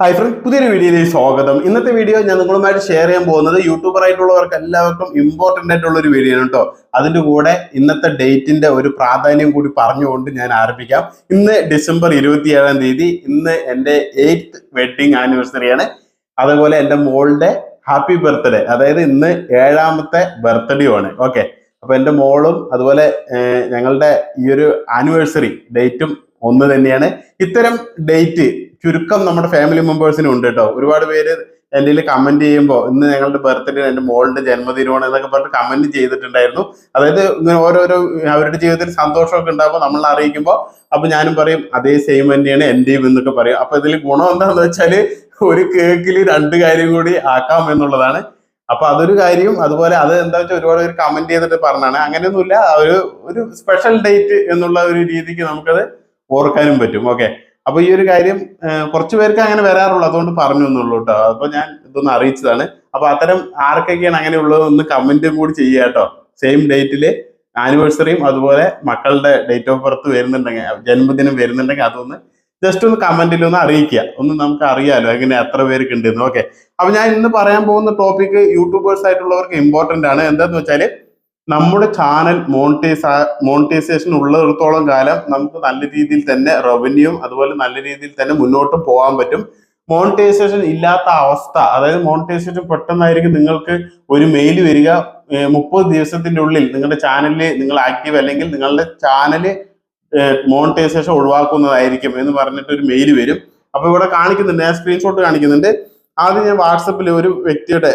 Hi front പുതിയൊരു വീഡിയോയിലേക്ക് സ്വാഗതം. ഇന്നത്തെ വീഡിയോ ഞാൻ നിങ്ങളുമായിട്ട് ഷെയർ ചെയ്യാൻ പോകുന്നത് യൂട്യൂബർ ആയിട്ടുള്ളവർക്ക് എല്ലാവർക്കും ഇമ്പോർട്ടന്റ് ആയിട്ടുള്ള ഒരു വീഡിയോ ആണ് കേട്ടോ. അതിന്റെ കൂടെ ഇന്നത്തെ ഡേറ്റിന്റെ ഒരു പ്രാധാന്യം കൂടി പറഞ്ഞുകൊണ്ട് ഞാൻ ആരംഭിക്കാം. ഇന്ന് ഡിസംബർ ഇരുപത്തി ഏഴാം തീയതി ഇന്ന് എന്റെ എയ്ത്ത് വെഡിങ് ആനിവേഴ്സറിയാണ് അതുപോലെ എന്റെ മോളുടെ ഹാപ്പി ബർത്ത്ഡേ അതായത് ഇന്ന് ഏഴാമത്തെ ബർത്ത്ഡേ ആണ്. ഓക്കെ അപ്പോൾ എന്റെ മോളും അതുപോലെ ഞങ്ങളുടെ ഈ ഒരു ആനിവേഴ്സറി ഡേറ്റും ഒന്ന് തന്നെയാണ്. ഇത്തരം ഡേറ്റ് ചുരുക്കം നമ്മുടെ ഫാമിലി മെമ്പേഴ്സിനും ഉണ്ട് കേട്ടോ ഒരുപാട് പേര് എന്റെ കമന്റ് ചെയ്യുമ്പോൾ ഇന്ന് ഞങ്ങളുടെ ബർത്ത്ഡേ എന്റെ മോളുടെ ജന്മദിനമാണ് എന്നൊക്കെ പറഞ്ഞിട്ട് കമന്റ് ചെയ്തിട്ടുണ്ടായിരുന്നു. അതായത് ഇങ്ങനെ ഓരോരോ അവരുടെ ജീവിതത്തിൽ സന്തോഷമൊക്കെ ഉണ്ടാകുമ്പോൾ നമ്മൾ അറിയിക്കുമ്പോൾ അപ്പൊ ഞാനും പറയും അതേ സെയിം തന്നെയാണ് എന്റെയും എന്നൊക്കെ പറയും. അപ്പൊ ഇതിൽ ഗുണം എന്താണെന്ന് വെച്ചാൽ ഒരു കേക്കിൽ രണ്ട് കാര്യം കൂടി ആക്കാം എന്നുള്ളതാണ്. അപ്പൊ അതൊരു കാര്യം അതുപോലെ അത് എന്താ വെച്ചാൽ ഒരുപാട് പേര് കമന്റ് ചെയ്തിട്ട് പറഞ്ഞാണ് അങ്ങനെയൊന്നുമില്ല ഒരു ഒരു സ്പെഷ്യൽ ഡേറ്റ് എന്നുള്ള ഒരു രീതിക്ക് നമുക്കത് ഓർക്കാനും പറ്റും. ഓക്കെ അപ്പൊ ഈ ഒരു കാര്യം കുറച്ചു പേർക്ക് അങ്ങനെ വരാറുള്ളൂ. അതുകൊണ്ട് പറഞ്ഞു എന്നുള്ളൂ കേട്ടോ അപ്പൊ ഞാൻ ഇതൊന്ന് അറിയിച്ചതാണ്. അപ്പൊ അത്തരം ആർക്കൊക്കെയാണ് അങ്ങനെയുള്ളത് ഒന്ന് കമന്റും കൂടി ചെയ്യുക കേട്ടോ സെയിം ഡേറ്റിൽ ആനിവേഴ്സറിയും അതുപോലെ മക്കളുടെ ഡേറ്റ് ഓഫ് ബർത്ത് വരുന്നുണ്ടെങ്കിൽ ജന്മദിനം വരുന്നുണ്ടെങ്കിൽ അതൊന്ന് ജസ്റ്റ് ഒന്ന് കമന്റിൽ ഒന്ന് അറിയിക്കുക. ഒന്ന് നമുക്ക് അറിയാലോ എങ്ങനെ എത്ര പേർക്ക് ഉണ്ടെന്ന്. ഓക്കെ അപ്പൊ ഞാൻ ഇന്ന് പറയാൻ പോകുന്ന ടോപ്പിക് യൂട്യൂബേഴ്സ് ആയിട്ടുള്ളവർക്ക് ഇമ്പോർട്ടന്റ് ആണ്. എന്താന്ന് വെച്ചാൽ നമ്മുടെ ചാനൽ മോണിറ്റൈസ് മോണിറ്റൈസേഷൻ ഉള്ളിടത്തോളം കാലം നമുക്ക് നല്ല രീതിയിൽ തന്നെ റവന്യൂവും അതുപോലെ നല്ല രീതിയിൽ തന്നെ മുന്നോട്ട് പോകാൻ പറ്റും. മോണിറ്റൈസേഷൻ ഇല്ലാത്ത അവസ്ഥ അതായത് മോണിറ്റൈസേഷൻ പെട്ടെന്നായിരിക്കും നിങ്ങൾക്ക് ഒരു മെയിൽ വരിക മുപ്പത് ദിവസത്തിന്റെ ഉള്ളിൽ നിങ്ങളുടെ ചാനലിൽ നിങ്ങൾ ആക്റ്റീവ് അല്ലെങ്കിൽ നിങ്ങളുടെ ചാനൽ മോണിറ്റൈസേഷൻ ഒഴിവാക്കുന്നതായിരിക്കും എന്ന് പറഞ്ഞിട്ട് ഒരു മെയിൽ വരും. അപ്പൊ ഇവിടെ കാണിക്കുന്നുണ്ട് ഞാൻ സ്ക്രീൻഷോട്ട് കാണിക്കുന്നുണ്ട്. ആദ്യം ഞാൻ വാട്സപ്പിൽ ഒരു വ്യക്തിയുടെ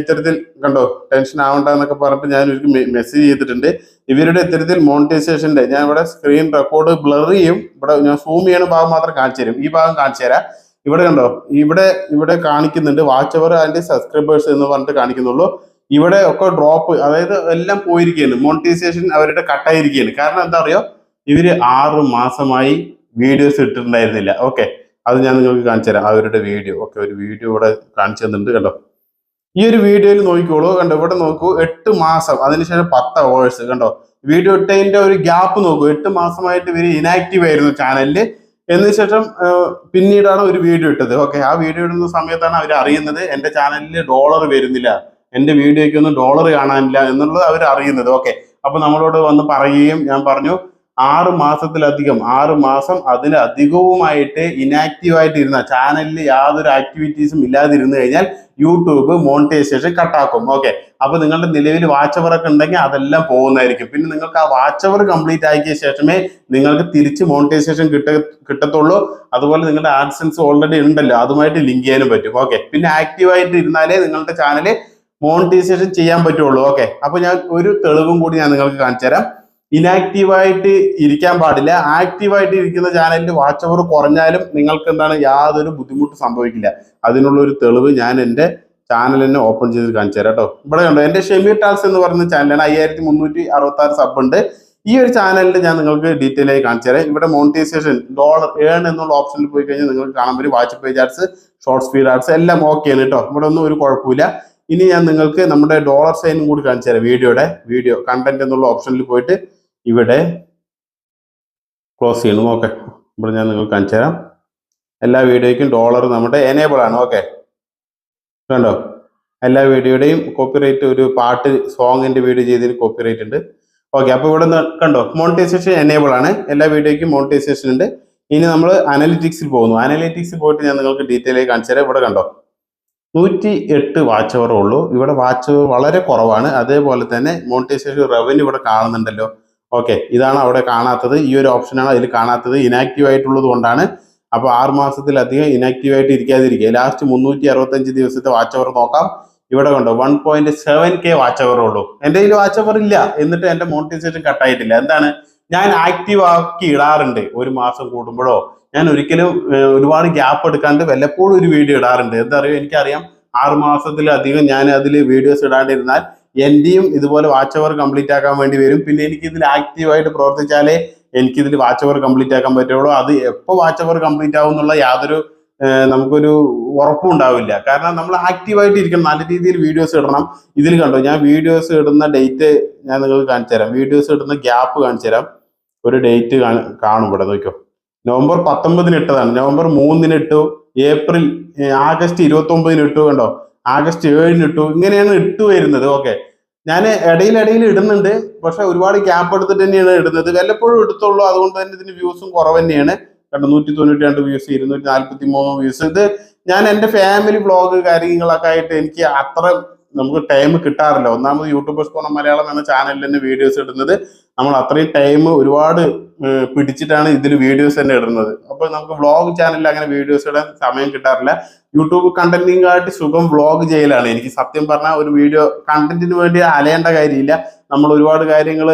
ഇത്തരത്തിൽ കണ്ടോ ടെൻഷൻ ആവണ്ട എന്നൊക്കെ പറഞ്ഞിട്ട് ഞാൻ ഒരു മെസ്സേജ് ചെയ്തിട്ടുണ്ട്. ഇവരുടെ ഇത്തരത്തിൽ മോണിറ്റൈസേഷന്റെ ഞാൻ ഇവിടെ സ്ക്രീൻ റെക്കോർഡ് ബ്ലർ ചെയ്യും. ഇവിടെ ഞാൻ സൂം ചെയ്യണ ഭാഗം മാത്രം കാണിച്ചു തരും. ഈ ഭാഗം കാണിച്ചു തരാം. ഇവിടെ കണ്ടോ ഇവിടെ ഇവിടെ കാണിക്കുന്നുണ്ട്. വാച്ച് അവർ ആൻഡ് സബ്സ്ക്രൈബേഴ്സ് എന്ന് പറഞ്ഞിട്ട് കാണിക്കുന്നുള്ളൂ. ഇവിടെ ഒക്കെ ഡ്രോപ്പ് അതായത് എല്ലാം പോയിരിക്കുകയാണ്. മോണിറ്റൈസേഷൻ അവരുടെ കട്ടായിരിക്കുകയാണ്. കാരണം എന്താ പറയുക ഇവർ ആറ് മാസമായി വീഡിയോസ് ഇട്ടിട്ടുണ്ടായിരുന്നില്ല. ഓക്കെ അത് ഞാൻ നിങ്ങൾക്ക് കാണിച്ചു തരാം അവരുടെ വീഡിയോ ഓക്കെ ഒരു വീഡിയോ ഇവിടെ കാണിച്ചു തന്നിട്ടുണ്ട് കണ്ടോ? ഈ ഒരു വീഡിയോയിൽ നോക്കിക്കോളൂ. കണ്ടോ? ഇവിടെ നോക്കൂ. എട്ട് മാസം. അതിനുശേഷം പത്ത് അവേഴ്സ് കണ്ടോ? വീഡിയോ ഇട്ടതിന്റെ ഒരു ഗ്യാപ്പ് നോക്കൂ. എട്ട് മാസമായിട്ട് ഇവർ ഇനാക്റ്റീവ് ആയിരുന്നു ചാനലിൽ എന്നതിന് ശേഷം പിന്നീടാണ് ഒരു വീഡിയോ ഇട്ടത്. ഓക്കെ ആ വീഡിയോ ഇടുന്ന സമയത്താണ് അവർ അറിയുന്നത് എന്റെ ചാനലിൽ ഡോളർ വരുന്നില്ല. എന്റെ വീഡിയോയ്ക്കൊന്നും ഡോളർ കാണാനില്ല എന്നുള്ളത് അവർ അറിയുന്നത്. ഓക്കെ അപ്പൊ നമ്മളോട് വന്ന് പറയുകയും ഞാൻ പറഞ്ഞു ആറ് മാസത്തിലധികം ആറ് മാസം അതിലധികവുമായിട്ട് ഇനാക്റ്റീവായിട്ട് ഇരുന്ന ചാനലിൽ യാതൊരു ആക്ടിവിറ്റീസും ഇല്ലാതിരുന്നു കഴിഞ്ഞാൽ യൂട്യൂബ് മോണിറ്റൈസേഷൻ കട്ടാക്കും ഓക്കെ അപ്പൊ നിങ്ങളുടെ നിലവിൽ വാച്ച് അവർ ഒക്കെ ഉണ്ടെങ്കിൽ അതെല്ലാം പോകുന്നതായിരിക്കും. പിന്നെ നിങ്ങൾക്ക് ആ വാച്ച് അവർ കംപ്ലീറ്റ് ആക്കിയ ശേഷമേ നിങ്ങൾക്ക് തിരിച്ച് മോണിറ്റൈസേഷൻ കിട്ട കിട്ടത്തുള്ളൂ. അതുപോലെ നിങ്ങളുടെ ആഡ്സൻസ് ഓൾറെഡി ഉണ്ടല്ലോ അതുമായിട്ട് ലിങ്ക് ചെയ്യാനും പറ്റും. ഓക്കെ പിന്നെ ആക്റ്റീവായിട്ട് ഇരുന്നാലേ നിങ്ങളുടെ ചാനൽ മോണിറ്റൈസേഷൻ ചെയ്യാൻ പറ്റുള്ളൂ. ഓക്കെ അപ്പൊ ഞാൻ ഒരു തെളിവും കൂടി ഞാൻ നിങ്ങൾക്ക് കാണിച്ചു തരാം ഇനാക്റ്റീവായിട്ട് ഇരിക്കാൻ പാടില്ല. ആക്റ്റീവായിട്ട് ഇരിക്കുന്ന ചാനലിൽ വാച്ച് അവർ കുറഞ്ഞാലും നിങ്ങൾക്ക് എന്താണ് യാതൊരു ബുദ്ധിമുട്ട് സംഭവിക്കില്ല. അതിനുള്ള ഒരു തെളിവ് ഞാൻ എന്റെ ചാനൽ തന്നെ ഓപ്പൺ ചെയ്ത് കാണിച്ചു തരാം കേട്ടോ ഇവിടെ കണ്ടോ എന്റെ ഷെമി ടാൽസ് എന്ന് പറയുന്ന ചാനലാണ് അയ്യായിരത്തി മുന്നൂറ്റി അറുപത്തി ആറ് സബ് ഉണ്ട് ഈ ഒരു ചാനലിൽ ഞാൻ നിങ്ങൾക്ക് ഡീറ്റെയിൽ ആയി കാണിച്ചു തരാം. ഇവിടെ മോണിറ്റൈസേഷൻ ഡോളർ ഏൺ എന്നുള്ള ഓപ്ഷനിൽ പോയി കഴിഞ്ഞാൽ നിങ്ങൾക്ക് കാണാൻ പറ്റും. Watch page arts short speed arts എല്ലാം ആണ് കേട്ടോ ഇവിടെ ഒന്നും ഒരു കുഴപ്പമില്ല. ഇനി ഞാൻ നിങ്ങൾക്ക് നമ്മുടെ ഡോളർ സൈനും കൂടി കാണിച്ചു തരാം. വീഡിയോയുടെ വീഡിയോ കണ്ടന്റ് എന്നുള്ള ഓപ്ഷനിൽ പോയിട്ട് ഇവിടെ ക്ലോസ് ചെയ്യണം ഓക്കെ ഇവിടെ ഞാൻ നിങ്ങൾക്ക് കാണിച്ചു തരാം. എല്ലാ വീഡിയോയ്ക്കും ഡോളർ നമ്മുടെ എനേബിൾ ആണ്. ഓക്കെ കണ്ടോ? എല്ലാ വീഡിയോയുടെയും കോപ്പിറൈറ്റ് ഒരു പാട്ട് സോങ്ങിന്റെ വീഡിയോ ചെയ്തതിന് കോപ്പിറൈറ്റ് ഉണ്ട്. ഓക്കെ അപ്പോൾ ഇവിടെ കണ്ടോ? മോണിറ്റൈസേഷൻ എനേബിൾ ആണ്. എല്ലാ വീഡിയോയ്ക്കും മോണിറ്റൈസേഷൻ ഉണ്ട്. ഇനി നമ്മൾ അനലിറ്റിക്സിൽ പോകുന്നു. അനലിറ്റിക്സിൽ പോയിട്ട് ഞാൻ നിങ്ങൾക്ക് ഡീറ്റെയിൽ ആയി കാണിച്ചു തരാം. ഇവിടെ കണ്ടോ? നൂറ്റി എട്ട് വാച്ച് ഉള്ളൂ. ഇവിടെ വാച്ച് വളരെ കുറവാണ്. അതേപോലെ തന്നെ മോണിറ്റൈസേഷൻ റവന്യൂ ഇവിടെ കാണുന്നുണ്ടല്ലോ. ഓക്കെ ഇതാണ് അവിടെ കാണാത്തത്. ഈ ഒരു ഓപ്ഷനാണ് അതിൽ കാണാത്തത്. ഇനാക്റ്റീവ് ആയിട്ടുള്ളത് കൊണ്ടാണ്. അപ്പൊ ആറ് മാസത്തിലധികം ഇനാക്റ്റീവ് ആയിട്ട് ഇരിക്കാതിരിക്കുക. ലാസ്റ്റ് മുന്നൂറ്റി അറുപത്തഞ്ച് ദിവസത്തെ വാച്ച് അവർ നോക്കാം. ഇവിടെ കണ്ടോ one point seven K watch hour ഉള്ളൂ. എന്റെ കയ്യിൽ വാച്ച് അവർ ഇല്ല. എന്നിട്ട് എന്റെ മോണിറ്റൈസേഷൻ കട്ടായിട്ടില്ല എന്താണ്? ഞാൻ ആക്റ്റീവ് ആക്കി ഇടാറുണ്ട്. ഒരു മാസം കൂടുമ്പോഴോ? ഞാൻ ഒരിക്കലും ഒരുപാട് ഗ്യാപ്പ് എടുക്കാണ്ട് വല്ലപ്പോഴും ഒരു വീഡിയോ ഇടാറുണ്ട്. എന്താ അറിയോ? എനിക്കറിയാം ആറ് മാസത്തിലധികം ഞാൻ അതിൽ വീഡിയോസ് ഇടാണ്ടിരുന്നാൽ എന്റെയും ഇതുപോലെ വാച്ച് അവർ കംപ്ലീറ്റ് ആക്കാൻ വേണ്ടി വരും. പിന്നെ എനിക്ക് ഇതിൽ ആക്റ്റീവായിട്ട് പ്രവർത്തിച്ചാലേ എനിക്ക് ഇതിൽ വാച്ച് അവർ കംപ്ലീറ്റ് ആക്കാൻ പറ്റുള്ളൂ. അത് എപ്പോൾ വാച്ച് അവർ കംപ്ലീറ്റ് ആവും എന്നുള്ള യാതൊരു നമുക്കൊരു ഉറപ്പും ഉണ്ടാവില്ല. കാരണം നമ്മൾ ആക്റ്റീവായിട്ട് ഇരിക്കണം. നല്ല രീതിയിൽ വീഡിയോസ് ഇടണം. ഇതിൽ കണ്ടോ? ഞാൻ വീഡിയോസ് ഇടുന്ന ഡേറ്റ് ഞാൻ നിങ്ങൾക്ക് കാണിച്ചു തരാം. വീഡിയോസ് ഇടുന്ന ഗ്യാപ്പ് കാണിച്ചു തരാം. ഒരു ഡേറ്റ് കാണും ഇവിടെ. നോക്കിയോ നവംബർ പത്തൊമ്പതിന് ഇട്ടതാണ്. നവംബർ മൂന്നിന് ഇട്ടു. ഏപ്രിൽ ആഗസ്റ്റ് ഇരുപത്തി ഒമ്പതിന് ഇട്ടു. കണ്ടോ? ആഗസ്റ്റ് ഏഴിന് ഇട്ടു. ഇങ്ങനെയാണ് ഇട്ടു വരുന്നത്. ഓക്കെ ഞാൻ ഇടയിലിടയിൽ ഇടുന്നുണ്ട്. പക്ഷെ ഒരുപാട് ഗ്യാപ്പ് എടുത്തിട്ട് തന്നെയാണ് ഇടുന്നത്. വല്ലപ്പോഴും എടുത്തുള്ളൂ അതുകൊണ്ട് തന്നെ ഇതിന് വ്യൂസും കുറവ് തന്നെയാണ്. രണ്ടുനൂറ്റി തൊണ്ണൂറ്റി രണ്ട് വ്യൂസ് ഇരുന്നൂറ്റി നാല്പത്തി മൂന്ന് വ്യൂസ് ഇത് ഞാൻ എന്റെ ഫാമിലി വ്ളോഗ് കാര്യങ്ങളൊക്കെ ആയിട്ട് എനിക്ക് അത്ര നമുക്ക് ടൈം കിട്ടാറില്ല. ഒന്നാമത് യൂട്യൂബേഴ്സ് കോണം മലയാളം എന്ന ചാനലിൽ തന്നെ വീഡിയോസ് ഇടുന്നത്. നമ്മൾ അത്രയും ടൈം ഒരുപാട് പിടിച്ചിട്ടാണ് ഇതിൽ വീഡിയോസ് തന്നെ ഇടുന്നത്. അപ്പോൾ നമുക്ക് വ്ളോഗ് ചാനലിൽ അങ്ങനെ വീഡിയോസ് ഇടാൻ സമയം കിട്ടാറില്ല. യൂട്യൂബ് കണ്ടന്റിനെക്കാട്ടി സുഖം വ്ളോഗ് ചെയ്യലാണ്. എനിക്ക് സത്യം പറഞ്ഞാൽ ഒരു വീഡിയോ കണ്ടന്റിന് വേണ്ടി അലയേണ്ട കാര്യമില്ല. നമ്മൾ ഒരുപാട് കാര്യങ്ങൾ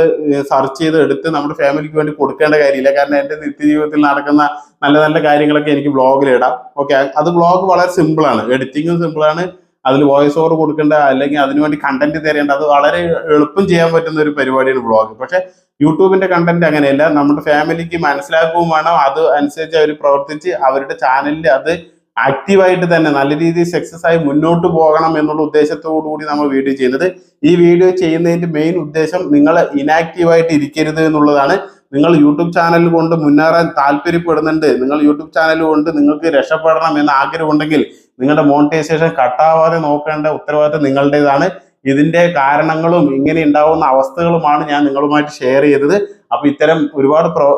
സെർച്ച് ചെയ്ത് എടുത്ത് നമ്മുടെ ഫാമിലിക്ക് വേണ്ടി കൊടുക്കേണ്ട കാര്യമില്ല. കാരണം എന്റെ നിത്യജീവിതത്തിൽ നടക്കുന്ന നല്ല നല്ല കാര്യങ്ങളൊക്കെ എനിക്ക് വ്ളോഗിൽ ഇടാം. ഓക്കെ അത് വ്ളോഗ് വളരെ സിമ്പിളാണ് എഡിറ്റിങ്ങും സിമ്പിളാണ് അതിൽ വോയിസ് ഓവർ കൊടുക്കേണ്ട അല്ലെങ്കിൽ അതിനുവേണ്ടി കണ്ടന്റ് തരേണ്ട അത് വളരെ എളുപ്പം ചെയ്യാൻ പറ്റുന്ന ഒരു പരിപാടിയാണ് ബ്ലോഗ് പക്ഷെ യൂട്യൂബിന്റെ കണ്ടന്റ് അങ്ങനെയല്ല. നമ്മുടെ ഫാമിലിക്ക് മനസ്സിലാക്കുകയും വേണം. അത് അനുസരിച്ച് അവർ പ്രവർത്തിച്ച് അവരുടെ ചാനലിൽ അത് ആക്റ്റീവായിട്ട് തന്നെ നല്ല രീതിയിൽ സക്സസ് ആയി മുന്നോട്ട് പോകണം എന്നുള്ള ഉദ്ദേശത്തോടു കൂടി നമ്മൾ വീഡിയോ ചെയ്യുന്നത്. ഈ വീഡിയോ ചെയ്യുന്നതിന്റെ മെയിൻ ഉദ്ദേശം നിങ്ങൾ ഇനാക്റ്റീവായിട്ട് ഇരിക്കരുത് എന്നുള്ളതാണ്. നിങ്ങൾ യൂട്യൂബ് ചാനൽ കൊണ്ട് മുന്നേറാൻ താല്പര്യപ്പെടുന്നുണ്ട്. നിങ്ങൾ യൂട്യൂബ് ചാനൽ കൊണ്ട് നിങ്ങൾക്ക് രക്ഷപ്പെടണം എന്ന ആഗ്രഹമുണ്ടെങ്കിൽ നിങ്ങളുടെ മോണിറ്റൈസേഷൻ കട്ടാവാതെ നോക്കേണ്ട ഉത്തരവാദിത്തം നിങ്ങളുടേതാണ്. ഇതിന്റെ കാരണങ്ങളും ഇങ്ങനെ ഉണ്ടാവുന്ന അവസ്ഥകളുമാണ് ഞാൻ നിങ്ങളുമായിട്ട് ഷെയർ ചെയ്തത്. അപ്പൊ ഇത്തരം ഒരുപാട് പ്രോ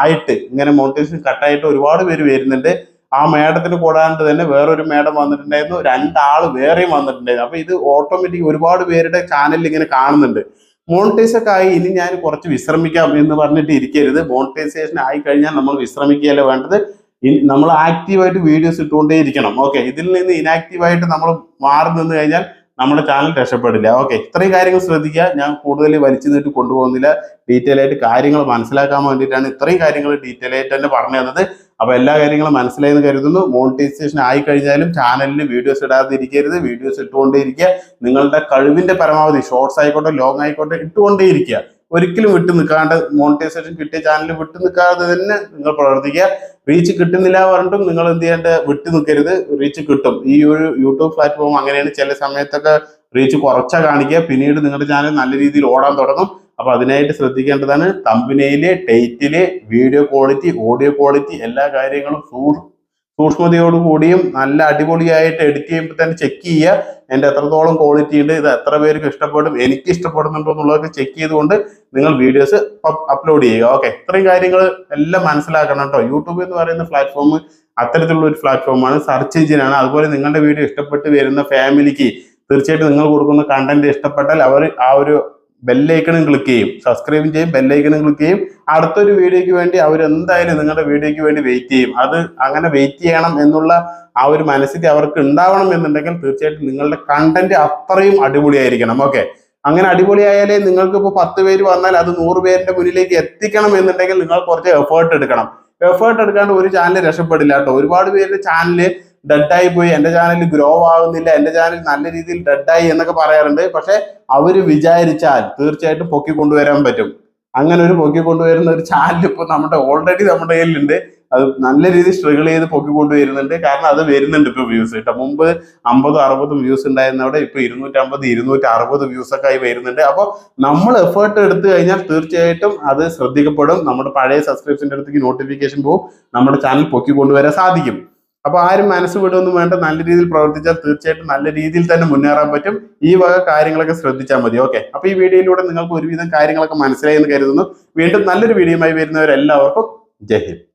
ആയിട്ട് ഇങ്ങനെ മോണിറ്റൈസേഷൻ കട്ടായിട്ട് ഒരുപാട് പേര് വരുന്നുണ്ട്. ആ മേഡത്തിന് കൂടാണ്ട് തന്നെ വേറൊരു മേഡം വന്നിട്ടുണ്ടായിരുന്നു. രണ്ടാൾ വേറെയും വന്നിട്ടുണ്ടായിരുന്നു. അപ്പൊ ഇത് ഓട്ടോമാറ്റിക് ഒരുപാട് പേരുടെ ചാനലിൽ ഇങ്ങനെ കാണുന്നുണ്ട്. മോണിറ്റൈസൊക്കെ ആയി ഇനി ഞാൻ കുറച്ച് വിശ്രമിക്കാം എന്ന് പറഞ്ഞിട്ട് ഇരിക്കരുത്. മോണിറ്റൈസേഷൻ ആയി കഴിഞ്ഞാൽ നമ്മൾ വിശ്രമിക്കുകയല്ലേ വേണ്ടത്? നമ്മൾ ആക്റ്റീവായിട്ട് വീഡിയോസ് ഇട്ടുകൊണ്ടേ ഇരിക്കണം ഓക്കെ ഇതിൽ നിന്ന് ഇനാക്റ്റീവായിട്ട് നമ്മൾ മാറി നിന്ന് കഴിഞ്ഞാൽ നമ്മുടെ ചാനൽ രക്ഷപ്പെടില്ല. ഓക്കെ ഇത്രയും കാര്യങ്ങൾ ശ്രദ്ധിക്കുക. ഞാൻ കൂടുതൽ വലിച്ചു നീട്ടി കൊണ്ടുപോകുന്നില്ല. ഡീറ്റെയിൽ ആയിട്ട് കാര്യങ്ങൾ മനസ്സിലാക്കാൻ വേണ്ടിയിട്ടാണ് ഇത്രയും കാര്യങ്ങൾ ഡീറ്റെയിൽ ആയിട്ട് തന്നെ പറഞ്ഞു തന്നത്. അപ്പോൾ എല്ലാ കാര്യങ്ങളും മനസ്സിലായെന്ന് കരുതുന്നു. മോണിറ്റൈസേഷൻ ആയി കഴിഞ്ഞാലും ചാനലിൽ വീഡിയോസ് ഇടാതെ ഇരിക്കരുത് വീഡിയോസ് ഇട്ടുകൊണ്ടേ ഇരിക്കുക നിങ്ങളുടെ കഴിവിന്റെ പരമാവധി ഷോർട്സ് ആയിക്കോട്ടെ ലോങ് ആയിക്കോട്ടെ ഇട്ടുകൊണ്ടേ ഇരിക്കുക ഒരിക്കലും വിട്ടു നിൽക്കാണ്ട് മോണിറ്റൈസേഷൻ കിട്ടിയ ചാനൽ വിട്ടു നിൽക്കാതെ തന്നെ നിങ്ങൾ പ്രവർത്തിക്കുക. റീച്ച് കിട്ടുന്നില്ല പറഞ്ഞിട്ടും നിങ്ങൾ എന്ത് ചെയ്യേണ്ട വിട്ടു നിൽക്കരുത്. റീച്ച് കിട്ടും. ഈ ഒരു യൂട്യൂബ് പ്ലാറ്റ്ഫോം അങ്ങനെയാണ് ചില സമയത്തൊക്കെ റീച്ച് കുറച്ചാ കാണിക്കുക. പിന്നീട് നിങ്ങളുടെ ചാനൽ നല്ല രീതിയിൽ ഓടാൻ തുടങ്ങും. അപ്പൊ അതിനായിട്ട് ശ്രദ്ധിക്കേണ്ടതാണ്. തമ്പിനയിലെ title video quality audio quality എല്ലാ കാര്യങ്ങളും സൂക്ഷ്മതയോടുകൂടിയും നല്ല അടിപൊളിയായിട്ട് എഡിറ്റ് ചെയ്യുമ്പോൾ തന്നെ ചെക്ക് ചെയ്യുക. എന്റെ എത്രത്തോളം ക്വാളിറ്റി ഉണ്ട് ഇത് എത്ര പേർക്ക് ഇഷ്ടപ്പെടും എനിക്ക് ഇഷ്ടപ്പെടുന്നുണ്ടോ എന്നുള്ളതൊക്കെ ചെക്ക് ചെയ്തുകൊണ്ട് നിങ്ങൾ വീഡിയോസ് അപ്ലോഡ് ചെയ്യുക. ഓക്കെ ഇത്രയും കാര്യങ്ങൾ എല്ലാം മനസ്സിലാക്കണം കേട്ടോ. യൂട്യൂബ് എന്ന് പറയുന്ന പ്ലാറ്റ്ഫോം അത്തരത്തിലുള്ള ഒരു പ്ലാറ്റ്ഫോമാണ് സെർച്ച് എഞ്ചിനാണ് അതുപോലെ നിങ്ങളുടെ വീഡിയോ ഇഷ്ടപ്പെട്ട് വരുന്ന ഫാമിലിക്ക് തീർച്ചയായിട്ടും നിങ്ങൾ കൊടുക്കുന്ന കണ്ടന്റ് ഇഷ്ടപ്പെട്ടാൽ അവർ ആ ഒരു ബെല്ലൈക്കണും ക്ലിക്ക് ചെയ്യും. സബ്സ്ക്രൈബ് ചെയ്യും ബെല്ലൈക്കണും ക്ലിക്ക് ചെയ്യും. അടുത്തൊരു വീഡിയോയ്ക്ക് വേണ്ടി അവർ എന്തായാലും നിങ്ങളുടെ വീഡിയോയ്ക്ക് വേണ്ടി വെയിറ്റ് ചെയ്യും. അത് അങ്ങനെ വെയിറ്റ് ചെയ്യണം എന്നുള്ള ആ ഒരു മനസ്സിൽ അവർക്ക് ഉണ്ടാവണം എന്നുണ്ടെങ്കിൽ തീർച്ചയായിട്ടും നിങ്ങളുടെ കണ്ടന്റ് അത്രയും അടിപൊളിയായിരിക്കണം. ഓക്കെ അങ്ങനെ അടിപൊളിയായാലേ നിങ്ങൾക്ക് ഇപ്പോൾ പത്ത് പേര് വന്നാൽ അത് നൂറ് പേരിന്റെ മുന്നിലേക്ക് എത്തിക്കണം എന്നുണ്ടെങ്കിൽ നിങ്ങൾ കുറച്ച് എഫേർട്ട് എടുക്കണം. എഫേർട്ട് എടുക്കാണ്ട് ഒരു ചാനൽ രക്ഷപ്പെടില്ല കേട്ടോ. ഒരുപാട് പേരുടെ ചാനൽ ഡെഡായി പോയി എന്റെ ചാനൽ ഗ്രോ ആവുന്നില്ല എന്റെ ചാനൽ നല്ല രീതിയിൽ ഡെഡായി എന്നൊക്കെ പറയാറുണ്ട്. പക്ഷെ അവർ വിചാരിച്ചാൽ തീർച്ചയായിട്ടും പൊക്കി കൊണ്ടുവരാൻ പറ്റും. അങ്ങനെ ഒരു പൊക്കി കൊണ്ടുവരുന്ന ഒരു ചാനൽ ഇപ്പൊ നമ്മുടെ ഓൾറെഡി നമ്മുടെ കയ്യിലുണ്ട്. അത് നല്ല രീതിയിൽ സ്ട്രഗിൾ ചെയ്ത് പൊക്കി കൊണ്ടുവരുന്നുണ്ട്. കാരണം അത് വരുന്നുണ്ട് ഇപ്പൊ വ്യൂസ് കേട്ടോ. മുമ്പ് അമ്പതും അറുപതും വ്യൂസ് ഉണ്ടായിരുന്നവിടെ ഇപ്പൊ ഇരുന്നൂറ്റമ്പത് ഇരുന്നൂറ്റി അറുപത് വ്യൂസ് ഒക്കെ ആയി വരുന്നുണ്ട്. അപ്പോൾ നമ്മൾ എഫേർട്ട് എടുത്തു കഴിഞ്ഞാൽ തീർച്ചയായിട്ടും അത് ശ്രദ്ധിക്കപ്പെടും. നമ്മുടെ പഴയ സബ്സ്ക്രിപ്ഷന്റെ അടുത്തേക്ക് നോട്ടിഫിക്കേഷൻ പോകും നമ്മുടെ ചാനൽ പൊക്കി കൊണ്ടുവരാൻ സാധിക്കും. അപ്പൊ ആരും മനസ്സ് വിടൊന്നും വേണ്ട നല്ല രീതിയിൽ പ്രവർത്തിച്ചാൽ തീർച്ചയായിട്ടും നല്ല രീതിയിൽ തന്നെ മുന്നേറാൻ പറ്റും. ഈ വക കാര്യങ്ങളൊക്കെ ശ്രദ്ധിച്ചാൽ മതി ഓക്കെ? അപ്പൊ ഈ വീഡിയോയിലൂടെ നിങ്ങൾക്ക് ഒരുവിധം കാര്യങ്ങളൊക്കെ മനസ്സിലായി എന്ന് കരുതുന്നു. വീണ്ടും നല്ലൊരു വീഡിയോയുമായി വരുന്നവരെല്ലാവർക്കും ജയ് ഹിന്ദ്.